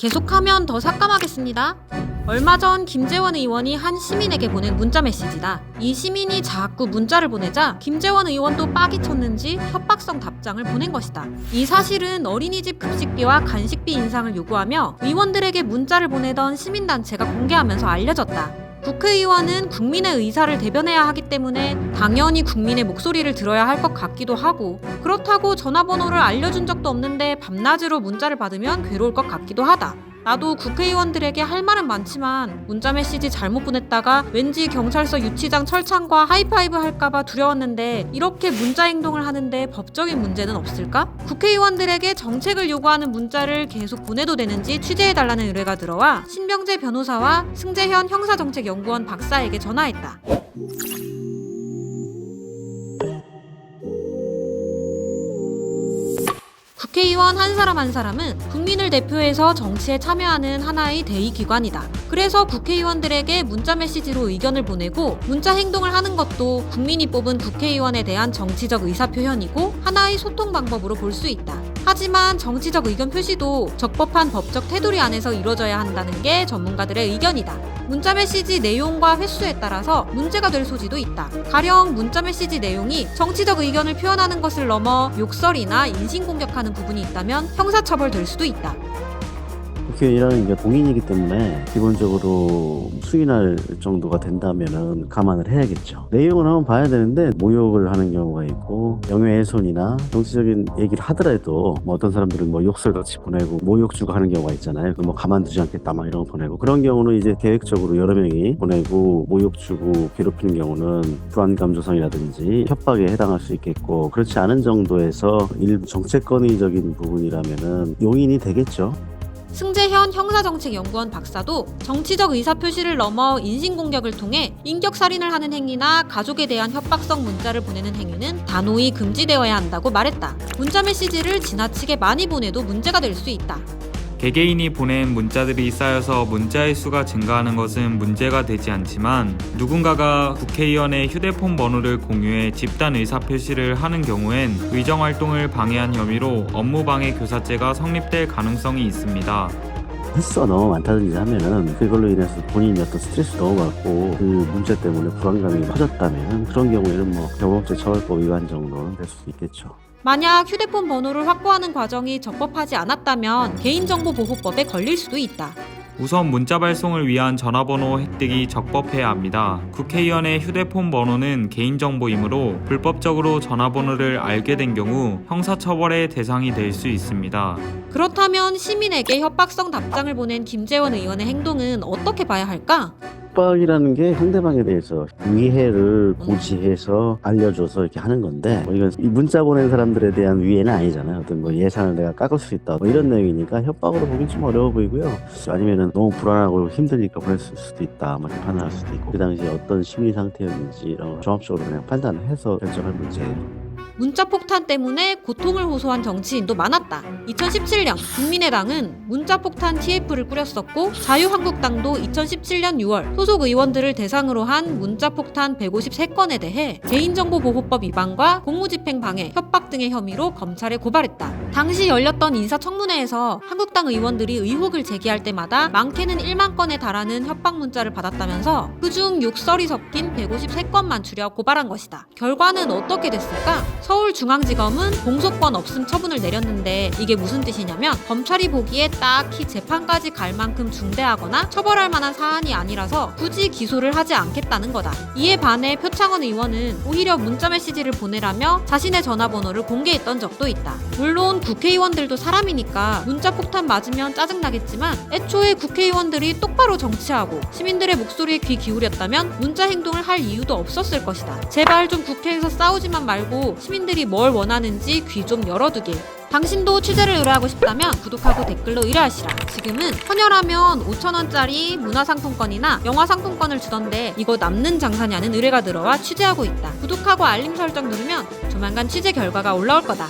계속하면 더 삭감하겠습니다. 얼마 전 김재원 의원이 한 시민에게 보낸 문자 메시지다. 이 시민이 자꾸 문자를 보내자 김재원 의원도 빡이 쳤는지 협박성 답장을 보낸 것이다. 이 사실은 어린이집 급식비와 간식비 인상을 요구하며 의원들에게 문자를 보내던 시민단체가 공개하면서 알려졌다. 국회의원은 국민의 의사를 대변해야 하기 때문에 당연히 국민의 목소리를 들어야 할 것 같기도 하고 그렇다고 전화번호를 알려준 적도 없는데 밤낮으로 문자를 받으면 괴로울 것 같기도 하다. 나도 국회의원들에게 할 말은 많지만 문자 메시지 잘못 보냈다가 왠지 경찰서 유치장 철창과 하이파이브 할까봐 두려웠는데 이렇게 문자 행동을 하는데 법적인 문제는 없을까? 국회의원들에게 정책을 요구하는 문자를 계속 보내도 되는지 취재해달라는 의뢰가 들어와 신병재 변호사와 승재현 형사정책연구원 박사에게 전화했다. 국회의원 한 사람 한 사람은 국민을 대표해서 정치에 참여하는 하나의 대의기관이다. 그래서 국회의원들에게 문자 메시지로 의견을 보내고 문자 행동을 하는 것도 국민이 뽑은 국회의원에 대한 정치적 의사표현이고 하나의 소통 방법으로 볼 수 있다. 하지만 정치적 의견 표시도 적법한 법적 테두리 안에서 이루어져야 한다는 게 전문가들의 의견이다. 문자 메시지 내용과 횟수에 따라서 문제가 될 소지도 있다. 가령 문자 메시지 내용이 정치적 의견을 표현하는 것을 넘어 욕설이나 인신공격하는 부분이 있다면 형사처벌될 수도 있다. 국회의원이라는 게 공인이기 때문에 기본적으로 수인할 정도가 된다면은 감안을 해야겠죠. 내용을 한번 봐야 되는데 모욕을 하는 경우가 있고 명예훼손이나 정치적인 얘기를 하더라도 뭐 어떤 사람들은 뭐 욕설 같이 보내고 모욕 주고 하는 경우가 있잖아요. 그 뭐 가만두지 않겠다 막 이런 거 보내고 그런 경우는 이제 계획적으로 여러 명이 보내고 모욕 주고 괴롭히는 경우는 불안감 조성이라든지 협박에 해당할 수 있겠고 그렇지 않은 정도에서 일부 정책권위적인 부분이라면은 용인이 되겠죠. 승재현 형사정책연구원 박사도 정치적 의사표시를 넘어 인신공격을 통해 인격살인을 하는 행위나 가족에 대한 협박성 문자를 보내는 행위는 단호히 금지되어야 한다고 말했다. 문자 메시지를 지나치게 많이 보내도 문제가 될 수 있다. 개개인이 보낸 문자들이 쌓여서 문자의 수가 증가하는 것은 문제가 되지 않지만 누군가가 국회의원의 휴대폰 번호를 공유해 집단 의사표시를 하는 경우엔 의정활동을 방해한 혐의로 업무방해 교사죄가 성립될 가능성이 있습니다. 횟수가 너무 많다든지 하면은 그걸로 인해서 본인이 어떤 스트레스 너무 받고 그 문제 때문에 불안감이 커졌다면 그런 경우에는 뭐 경범죄 처벌법 위반 정도는 될수 있겠죠. 만약 휴대폰 번호를 확보하는 과정이 적법하지 않았다면 개인정보보호법에 걸릴 수도 있다. 우선 문자 발송을 위한 전화번호 획득이 적법해야 합니다. 국회의원의 휴대폰 번호는 개인정보이므로 불법적으로 전화번호를 알게 된 경우 형사처벌의 대상이 될 수 있습니다. 그렇다면 시민에게 협박성 답장을 보낸 김재원 의원의 행동은 어떻게 봐야 할까? 협박이라는 게 상대방에 대해서 위해를 고지해서 알려줘서 이렇게 하는 건데 뭐 이건 이 문자 보낸 사람들에 대한 위해는 아니잖아요. 어떤 뭐 예산을 내가 깎을 수 있다 뭐 이런 내용이니까 협박으로 보긴 좀 어려워 보이고요. 아니면은 너무 불안하고 힘드니까 보냈을 수도 있다 뭐 이렇게 판단할 수도 있고 그 당시에 어떤 심리 상태였는지 이런 거 종합적으로 그냥 판단을 해서 결정할 문제예요. 문자 폭탄 때문에 고통을 호소한 정치인도 많았다. 2017년 국민의당은 문자 폭탄 TF를 꾸렸었고 자유한국당도 2017년 6월 소속 의원들을 대상으로 한 문자 폭탄 153건에 대해 개인정보보호법 위반과 공무집행 방해, 협박 등의 혐의로 검찰에 고발했다. 당시 열렸던 인사청문회에서 한국당 의원들이 의혹을 제기할 때마다 많게는 1만 건에 달하는 협박 문자를 받았다면서 그중 욕설이 섞인 153건만 추려 고발한 것이다. 결과는 어떻게 됐을까? 서울중앙지검은 공소권 없음 처분을 내렸는데 이게 무슨 뜻이냐면 검찰이 보기에 딱히 재판까지 갈 만큼 중대하거나 처벌할 만한 사안이 아니라서 굳이 기소를 하지 않겠다는 거다. 이에 반해 표창원 의원은 오히려 문자 메시지를 보내라며 자신의 전화번호를 공개했던 적도 있다. 국회의원들도 사람이니까 문자 폭탄 맞으면 짜증나겠지만 애초에 국회의원들이 똑바로 정치하고 시민들의 목소리에 귀 기울였다면 문자 행동을 할 이유도 없었을 것이다. 제발 좀 국회에서 싸우지만 말고 시민들이 뭘 원하는지 귀 좀 열어두길. 당신도 취재를 의뢰하고 싶다면 구독하고 댓글로 의뢰하시라. 지금은 헌혈하면 5천원짜리 문화상품권이나 영화상품권을 주던데 이거 남는 장사냐는 의뢰가 들어와 취재하고 있다. 구독하고 알림 설정 누르면 조만간 취재 결과가 올라올 거다.